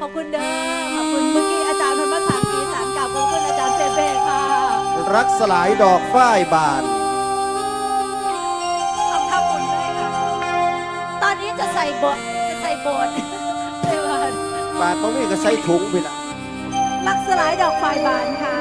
ขอบคุณเด้อขอบคุณเมื่อกี้อาจารย์พันภาษาปีสานกับขอบคุณอาจารย์เปเป้ค่ะรักสลายดอกฝ้ายบาน ทำท่าบุญด้วยค่ะ ตอนนี้จะใส่โบทจะใส่โบทเจ้นบาทตรงนี้ก็ใส่ถุงไปละ รักสลายดอกไฟบานค่ะ